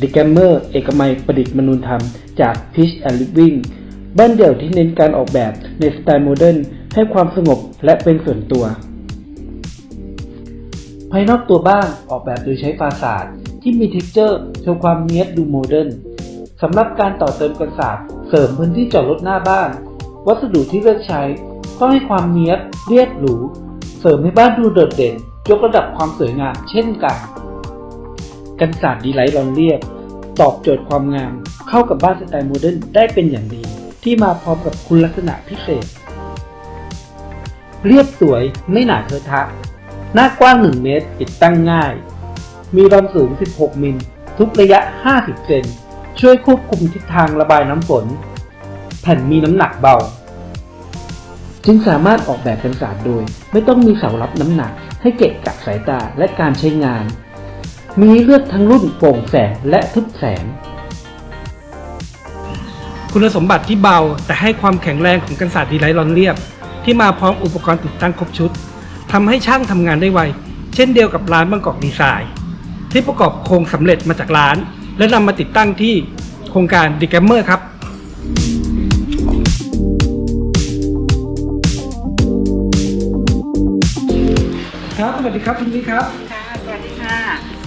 ดิแกมเมอร์เอกมัยประดิษฐ์มนุนธรรม จาก Pitch and Living บ้านเดี่ยวที่เน้นการออกแบบในสไตล์โมเดิร์นให้ความสงบและเป็นส่วนตัว ภายนอกตัวบ้านออกแบบโดยใช้ฟาสาดที่มีเท็กเจอร์โชว์ความเนียบดูโมเดิร์นสำหรับการต่อเติมกันศาสตร์เสริมพื้นที่จอดรถหน้าบ้าน วัสดุที่เลือกใช้ ต้องให้ความเนียบเรียบหรู เสริมให้บ้านดูโดดเด่น ยกระดับความสวยงามเช่นกัน กันศาสตร์ดีไลท์รอนเรียบ ตอบโจทย์ความงาม เข้ากับบ้านสไตล์โมเดิร์นได้เป็นอย่างดี ที่มาพร้อมกับคุณลักษณะพิเศษ เรียบสวยไม่หนาเทอะทะ หน้ากว้าง 1 เมตร ติดตั้งง่าย มีรอนสูง 16 มิล ทุกระยะ 50 เซนช่วยควบคุมทิศทางระบายน้ำฝน แผ่นมีน้ำหนักเบา จึงสามารถออกแบบกันศาสตร์โดย ไม่ต้องมีเสารับน้ำหนัก ให้เกะกะสายตาและการใช้งาน มีเลือกทั้งรุ่นโปร่งแสงและทึบแสง คุณสมบัติที่เบาแต่ให้ความแข็งแรงของกันศาสตร์ดีไลท์รอนเรียบ ที่มาพร้อมอุปกรณ์ติดตั้งครบชุดทำให้ช่างทำงานได้ไว เช่นเดียวกับร้านบางกอกดีไซน์ ที่ประกอบโครงสำเร็จมาจากร้าน และนำมาติดตั้งที่โครงการดิแกมเมอร์ครับ ครับสวัสดีครับคุณวิครับ ค่ะ สวัสดีค่ะ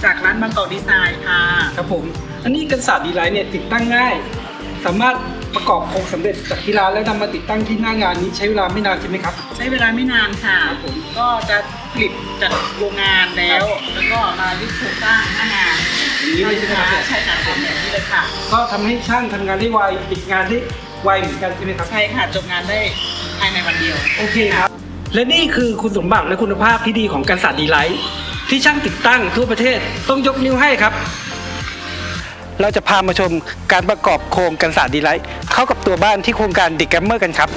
จากร้านบางกอกดีไซน์ค่ะ ครับผม อันนี้กันศาสตร์ดีไลท์เนี่ยติดตั้งง่าย สามารถประกอบโครงสำเร็จจากที่ร้านแล้วนำมาติดตั้งที่หน้างานนี้ใช้เวลาไม่นานใช่ไหมครับ ใช้เวลาไม่นานค่ะ ผมก็จะผลิตจากโรงงานแล้ว แล้วก็มายึดโครงสร้างหน้างานอย่างนี้เลยใช่ไหมครับ ใช่ค่ะผมแบบนี้เลยค่ะ ก็ทำให้ช่างทำงานได้ไวปิดงานได้ไวเหมือนกันใช่ไหมครับ ใช่ค่ะ จบงานได้ภายในวันเดียว โอเคครับ และนี่คือคุณสมบัติและคุณภาพที่ดีของกันศาสตร์ดีไลท์ที่ช่างติดตั้งทั่วประเทศต้องยกนิ้วให้ครับ เราจะพามาชมการประกอบโครงกันศาสตร์ดีไลท์เข้ากับตัวบ้านที่โครงการดิแกมเมอร์กันครับ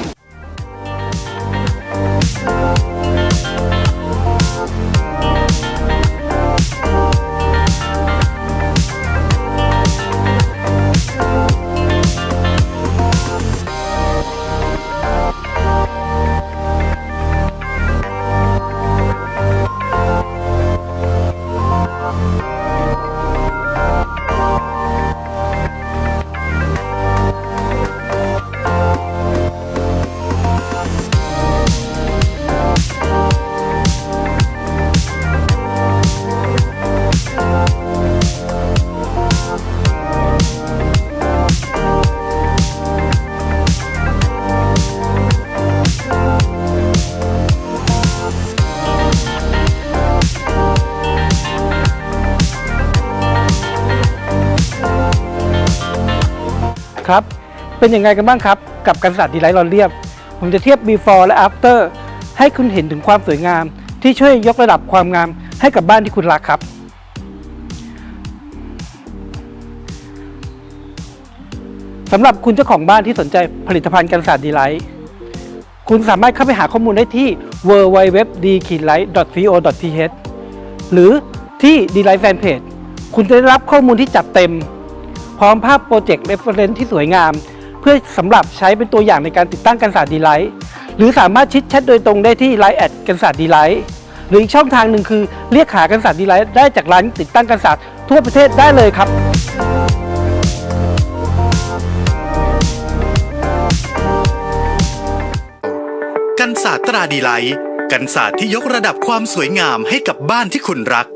ครับ เป็นยังไงกันบ้างครับ กับกันศาสตร์ดีไลท์รอนเรียบ ผมจะเทียบ before และ after ให้คุณเห็นถึงความสวยงาม ที่ช่วยยกระดับความงามให้กับบ้านที่คุณรักครับ สำหรับคุณเจ้าของบ้านที่สนใจผลิตภัณฑ์กันศาสตร์ดีไลท์คุณสามารถเข้าไปหาข้อมูลได้ที่ w w w d l i g h t c o t h หรือที่ d l i g h t Fanpage คุณจะได้รับข้อมูลที่จัดเต็ม พร้อมภาพโปรเจกต์เรฟเฟรนซ์ที่สวยงาม เพื่อสำหรับใช้เป็นตัวอย่างในการติดตั้งกันศาสตร์ดีไลท์หรือสามารถชิดแชทโดยตรงได้ที่ไลน์แอดกันศาสตร์ดีไลท์หรืออีกช่องทางหนึ่งคือเรียกหากันศาสตร์ดีไลท์ได้จากร้านติดตั้งกันศาสตร์ทั่วประเทศได้เลยครับกันศาสตร์ตราดีไลท์กันศาสตร์ที่ยกระดับความสวยงามให้กับบ้านที่คุณรัก